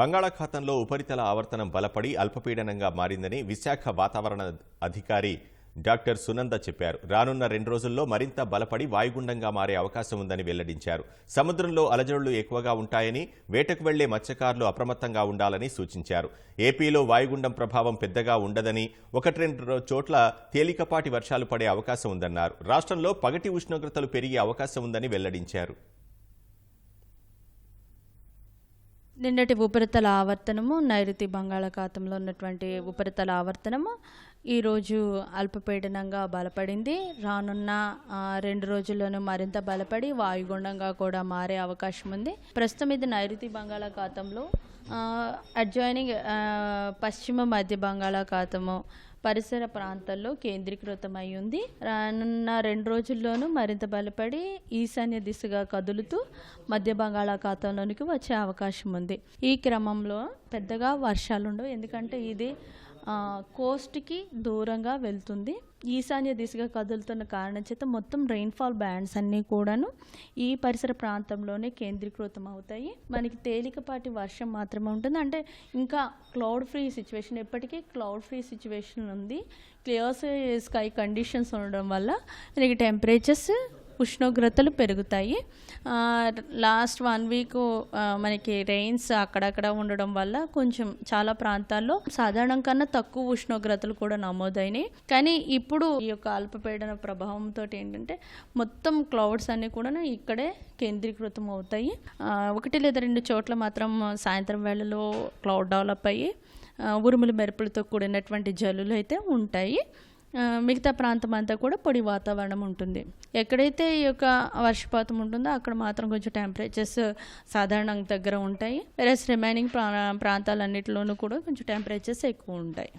బంగాళాఖాతంలో ఉపరితల ఆవర్తనం బలపడి అల్పపీడనంగా మారిందని విశాఖ వాతావరణ అధికారి డాక్టర్ సునంద చెప్పారు. రానున్న రెండు రోజుల్లో మరింత బలపడి వాయుగుండంగా మారే అవకాశం ఉందని వెల్లడించారు. సముద్రంలో అలజడులు ఎక్కువగా ఉంటాయని వేటకు వెళ్ళే మత్స్యకారులు అప్రమత్తంగా ఉండాలని సూచించారు. ఏపీలో వాయుగుండం ప్రభావం పెద్దగా ఉండదని ఒకటి రెండు చోట్ల తేలికపాటి వర్షాలు పడే అవకాశం ఉందన్నారు. రాష్ట్రంలో పగటి ఉష్ణోగ్రతలు పెరిగే అవకాశం ఉందని వెల్లడించారు. నిన్నటి ఉపరితల ఆవర్తనము నైరుతి బంగాళాఖాతంలో ఉన్నటువంటి ఉపరితల ఆవర్తనము ఈరోజు అల్పపీడనంగా బలపడింది. రానున్న రెండు రోజుల్లోనూ మరింత బలపడి వాయుగుండంగా కూడా మారే అవకాశం ఉంది. ప్రస్తుతం ఇది నైరుతి బంగాళాఖాతంలో అడ్జాయినింగ్ పశ్చిమ మధ్య బంగాళాఖాతము పరిసర ప్రాంతాల్లో కేంద్రీకృతమై ఉంది రానున్న రెండు రోజుల్లోనూ మరింత బలపడి ఈశాన్య దిశగా కదులుతూ మధ్య బంగాళాఖాతంలోనికి వచ్చే అవకాశం ఉంది ఈ క్రమంలో పెద్దగా వర్షాలు ఉండవు ఎందుకంటే ఇది కోస్ట్కి దూరంగా వెళ్తుంది. ఈశాన్య దిశగా కదులుతున్న కారణం చేత మొత్తం రెయిన్ఫాల్ బ్యాండ్స్ అన్నీ కూడాను ఈ పరిసర ప్రాంతంలోనే కేంద్రీకృతం అవుతాయి. మనకి తేలికపాటి వర్షం మాత్రమే ఉంటుంది. అంటే ఇంకా క్లౌడ్ ఫ్రీ సిచ్యువేషన్ ఎప్పటికీ క్లౌడ్ ఫ్రీ సిచ్యువేషన్ ఉంది. క్లియర్ స్కై కండిషన్స్ ఉండడం వల్ల మనకి టెంపరేచర్స్ ఉష్ణోగ్రతలు పెరుగుతాయి. లాస్ట్ వన్ వీక్ మనకి రెయిన్స్ అక్కడక్కడ ఉండడం వల్ల కొంచెం చాలా ప్రాంతాల్లో సాధారణం కన్నా తక్కువ ఉష్ణోగ్రతలు కూడా నమోదైనాయి. కానీ ఇప్పుడు ఈ యొక్క అల్పపీడన ప్రభావంతో ఏంటంటే మొత్తం క్లౌడ్స్ అన్నీ కూడా ఇక్కడే కేంద్రీకృతం అవుతాయి. ఒకటి లేదా రెండు చోట్ల మాత్రం సాయంత్రం వేళలో క్లౌడ్ డెవలప్ అయ్యి ఉరుములు మెరుపులతో కూడినటువంటి జల్లులు అయితే ఉంటాయి. మిగతా ప్రాంతం అంతా కూడా పొడి వాతావరణం ఉంటుంది. ఎక్కడైతే ఈ యొక్క వర్షపాతం ఉంటుందో అక్కడ మాత్రం కొంచెం టెంపరేచర్స్ సాధారణంగా దగ్గర ఉంటాయి. వెరస్ రిమైనింగ్ ప్రా ప్రాంతాలన్నిటిలోనూ కూడా కొంచెం టెంపరేచర్స్ ఎక్కువ ఉంటాయి.